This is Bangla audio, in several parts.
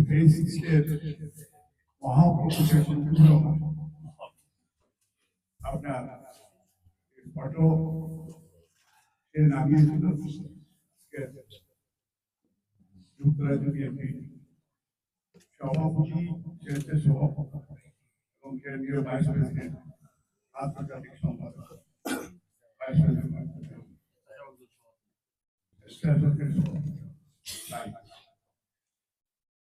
ফেসিস্টের মহাপুরুষের পুত্র আপনার ফটো সে নামিয়েছিল যুক্তরাজ্য বিএনপি সভাপতি সেন্টার সভাপতি এবং কেন্দ্রীয় ভাইস প্রেসিডেন্ট আন্তর্জাতিক সম্পাদক ভাইস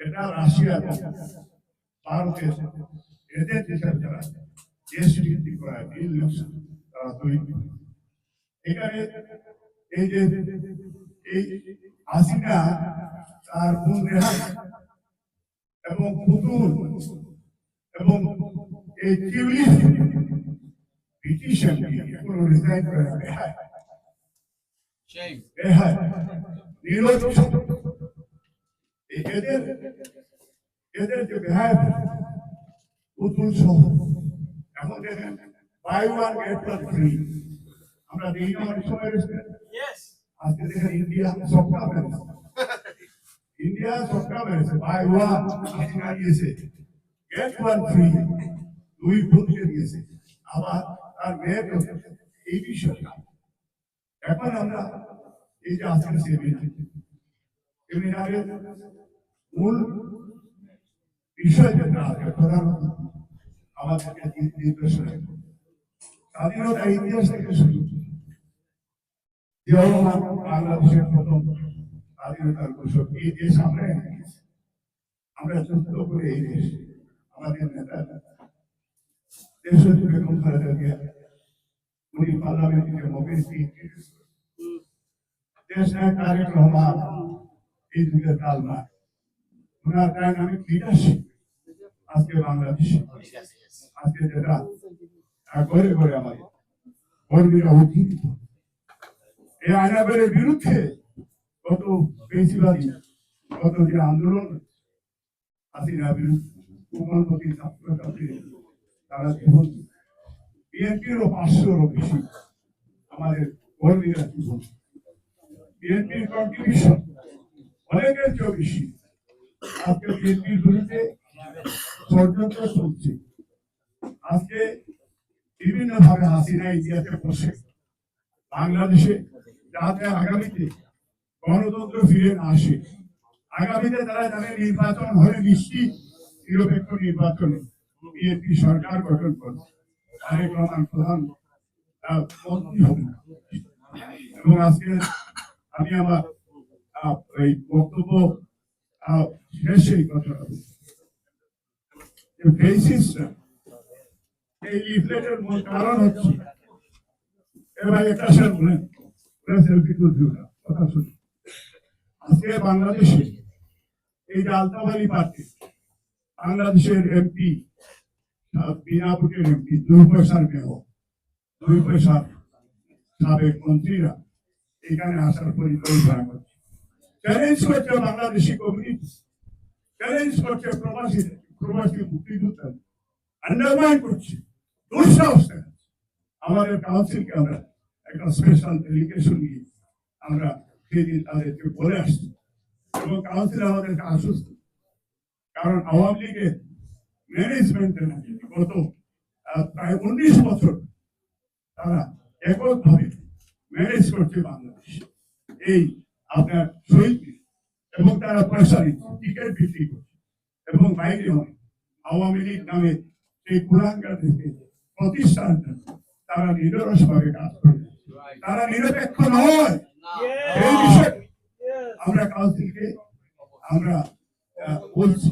এটা রাশিয়া এবং ভারতের এজেন্ট হিসাবে যারা দেশ ভিত্তিক করা ডিল তারা তৈরি করে। এখানে এই যে এই হাসিনা তার বোন রেহাই এবং পুতুল এবং এই টিউলিপ ব্রিটিশ এগুলো রিজাইন করে না, রেহাই Shame. এদের এদের যে বেহায় পুতুল এখন দেখেন buy one get one free আমরা দিই না অনেক সময় আজকে দেখেন ইন্ডিয়া সবটা মেরেছে ইন্ডিয়া সবটা মেরেছে বাই ওয়ান হাসিনা দিয়েছে গেট ওয়ান ফ্রি দুই ভূতকে দিয়েছে আবার তার মেয়েকে এই বিষয়টা এখন আমরা এই যে আজকের সেমিনার সেমিনারের মূল বিষয় যেটা আছে প্রধানত আমাদেরকে নির্দেশনা স্বাধীনতার ইতিহাস থেকে শুরু যে রহমান বাংলাদেশের প্রথম স্বাধীনতার ঘোষক, এই দেশ আমরা। আমরা যুদ্ধ করে এই দেশ, আমাদের নেতা দেশ বেগম খালেদা জিয়া উনি পার্লামেন্টে মোবিলিটি দেশ নায়ক তারেক রহমান এই যুগের কালমা ওনার ডাইনামিক লিডারশিপ আজকে বাংলাদেশে। আজকে যেটা ঘরে ঘরে আমাদের কর্মীরা উদ্দীপিত এই আইনাবের বিরুদ্ধে কত বেশিবাদী কত যে আন্দোলন হাসিনা বিরুদ্ধে উগ্রপন্থী ছাত্রছাত্রী তারা জীবন। বিএনপিরও পাঁচশোরও বেশি আমাদের কর্মীরা জীবন। বিএনপির কন্ট্রিবিউশন অনেকের চেয়েও বেশি। আজকে বিএনপির বিরুদ্ধে ষড়যন্ত্র চলছে। আজকে বিভিন্ন ভাবে হাসিনা ইতিহাসে বসে। বাংলাদেশে যাতে আগামীতে গণতন্ত্র ফিরে না আসে, আগামীতে তারা জানে নির্বাচন হলে নিশ্চিত নিরপেক্ষ নির্বাচনে বিএনপি সরকার গঠন করবে। তারেক রহমান প্রধান মন্ত্রী হবে এবং আজকে আমি আমার এই বক্তব্য শেষে কথাটা ফেসিসরা এই লিফলেটের মূল কারণ হচ্ছে, এবার একটা স্যার বলেন সেলফি কথা শুনি আজকে বাংলাদেশে এই যে আলতাবালি পার্টি, বাংলাদেশের এমপি বিনা ভোটের এমপি দুই পয়সার মেহ দুই পয়সার সাবেক মন্ত্রীরা এখানে আসার পরিকল্পনা করছে। চ্যালেঞ্জ করছে বাংলাদেশি কমিউনিটি চ্যালেঞ্জ করছে প্রবাসী প্রবাসী মুক্তিযোদ্ধা আন্ডারমাইন করছে। দুঃসাহস দেখাচ্ছে। আমাদের কাউন্সিলকে আমরা একটা স্পেশাল ডেলিগেশন নিয়ে আমরা সেদিন তাদেরকে বলে আসছি। এবং কাউন্সিল আমাদেরকে আশ্বস্ত। কারণ আওয়ামী লীগের ম্যানেজমেন্টের গত প্রায় উনিশ বছর তারা এককভাবে ম্যানেজ করছে বাংলাদেশ। এই আপনার শহীদ এবং তারা পয়সা নিচ্ছে টিকিট বিক্রি করছে এবং বাইরে হয়। আওয়ামী লীগ নামে সেই কুলাঙ্গারদেরকে প্রতিষ্ঠানটা তারা নিরস ভাবে কাজ করে তারা নিরপেক্ষ নয়। এই বিষয়ে আমরা কাউন্সিলকে, আমরা বলছি।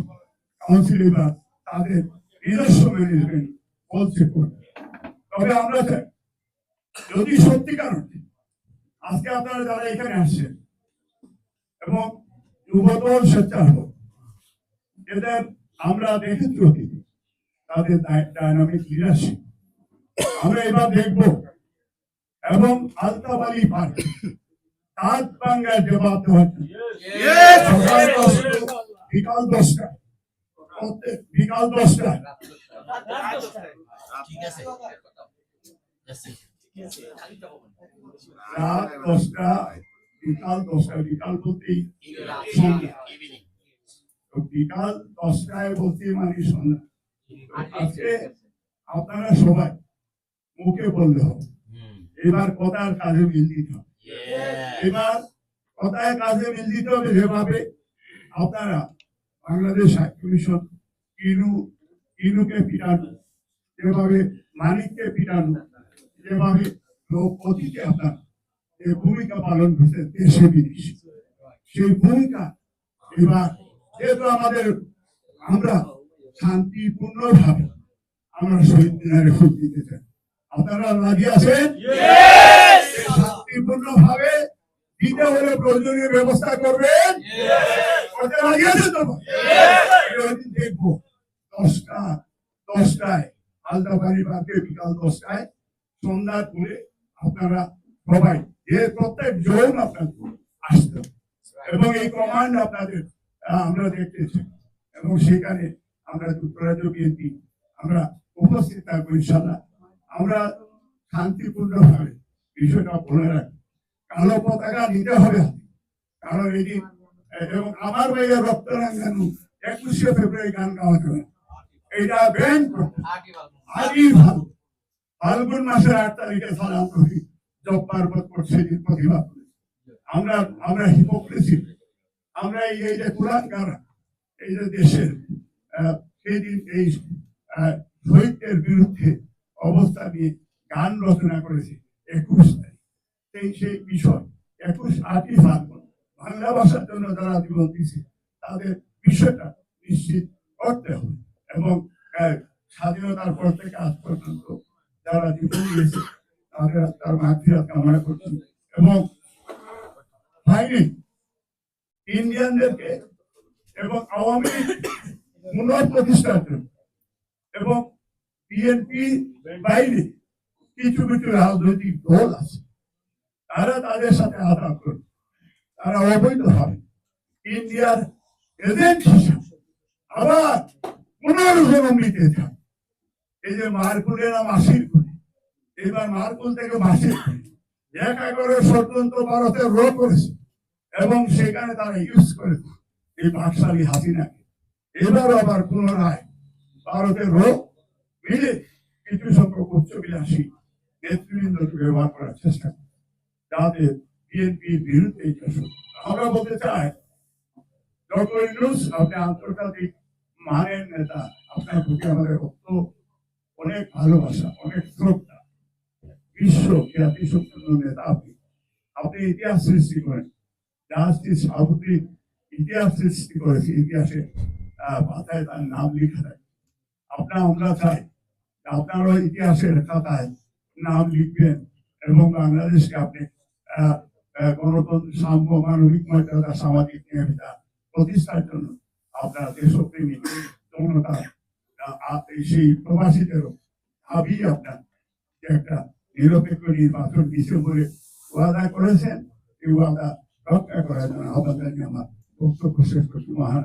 কাউন্সিল এবার তাদের নিজস্ব ম্যানেজমেন্ট বলছে তবে আমরা যদি সত্যিকার অর্থে, আজকে আপনারা যারা এখানে আসছেন এবং যুবদল স্বেচ্ছাসেবক। এদের আমরা দেখেছি অতীতে। তাদের ডায়নামিক লিডারশিপ। আমরা এবার দেখব। এবং আলতাফ আলী পার্টি তাজ বাংলার জবাব দেওয়ার সকাল দশটা, বিকাল দশটা। প্রত্যেক বিকাল দশটা। রাত দশটা। বিকাল দশটা বিকাল বলতেই সন্ধ্যা। বিকাল দশটায় বলতে মানে সন্ধ্যা। আজকে আপনারা সবাই মুখে বললে হবে। এবার কথার কাজে মিল দিতে হবে। এবার কথায় কাজে মিল দিতে হবে যেভাবে আপনারা বাংলাদেশ হাই কমিশন ইনু ইনুকে পিটানো যেভাবে মানিককে পিটানো যেভাবে লোক অতীতে আপনার ভূমিকা পালন করছে দেশে বিদেশে। সেই ভূমিকা এবার যেহেতু আমাদের আমরা শান্তিপূর্ণ ভাবে আমরা শহীদ মিনারে ফুল দিতে চাই। আপনারা রাজি আছেন? শান্তিপূর্ণ ভাবে দিতে হলে প্রয়োজনীয় ব্যবস্থা করবেন। করতে রাজি আছেন তো দেখব। দশটা দশটায় আলদাবাড়ি পার্কে বিকাল দশটায় সন্ধ্যার পরে আপনারা সবাই যে প্রত্যেক জন আপনার আসতে এবং এই কমান্ড আপনাদের আমরা দেখতেছি এবং সেখানে আমরা যুক্তরাজ্য বিএনপি আমরা উপস্থিত থাকব ইনশাল্লাহ আমরা শান্তিপূর্ণ ভাবে বিষয়টা বলে রাখি। কালো পতাকা নিতে হবে। কারণ এই যে এবং আমার ভাইয়ের রক্ত রাঙ্গানু একুশে ফেব্রুয়ারি গান গাওয়া যাবে। এটা ব্যান করতে আজই ভালো। ফাল্গুন মাসের আট তারিখে করি। জব্বার সেদিন প্রতিবাদ আমরা আমরা হিপোক্রেসি আমরা এই যে কুলাঙ্গার এই যে দেশের সেদিন এই শহীদদের বিরুদ্ধে অবস্থা নিয়ে গান রচনা করেছে একুশ তারিখ। সেই সেই বিষয়, একুশ আটই ফাল্গুন। বাংলা ভাষার জন্য যারা জীবন দিয়েছে, তাদের বিষয়টা নিশ্চিত করতে হবে। এবং স্বাধীনতার পর থেকে আজ পর্যন্ত যারা জীবন দিয়েছে তাদের তার এবং এবং কিছু কিছু রাজনৈতিক দল আছে, তারা তাদের সাথে আঘাত করে তারা অবৈধভাবে ইন্ডিয়ার এজেন্ট হিসাবে আবার পুনর্জন্ম নিতে চায়। এই যে মারকুলের নাম আসির কুলি। এবার মারকুল থেকে মাসির একা করে স্বতন্ত্র ভারতের রো করেছে এবং সেখানে তারা ইউজ করে। এই বাকশালী হাসিনাকে। এবার আবার পুনরায় ভারতের রোগ মিলে কিছু সংখ্যক উচ্চবিলাসী নেতৃবৃন্দকে ব্যবহার করার চেষ্টা করে যাতে বিএনপির বিরুদ্ধে আমরা বলতে চাই ডক্টর ইউনুস, আপনি আন্তর্জাতিক মানের নেতা। আপনার প্রতি আমাদের অত অনেক ভালোবাসা, অনেক শ্রদ্ধা। বিশ্ব খ্যাতি সম্পন্ন আপনি আপনি ইতিহাস সৃষ্টি করেন। জাহাজটি সামুদ্রিক ইতিহাস সৃষ্টি করেছে ইতিহাসে পাতায় তার নাম লেখা থাকে আপনার আমরা চাই আপনারও ইতিহাসের খাতায় নাম লিখবেন এবং বাংলাদেশকে আপনি গণতন্ত্র, সাম্য, মানবিক মর্যাদা, সামাজিক নিয়মিতা প্রতিষ্ঠার জন্য আপনার দেশপ্রেমী জনতা সেই প্রবাসীদেরও দাবি আপনার যে একটা নিরপেক্ষ নির্বাচন ডিসেম্বরে ওয়াদা করেছেন, এই ওয়াদা রক্ষা করার জন্য আহ্বান জানিয়ে আমার বক্তব্য শেষ করছি। মহান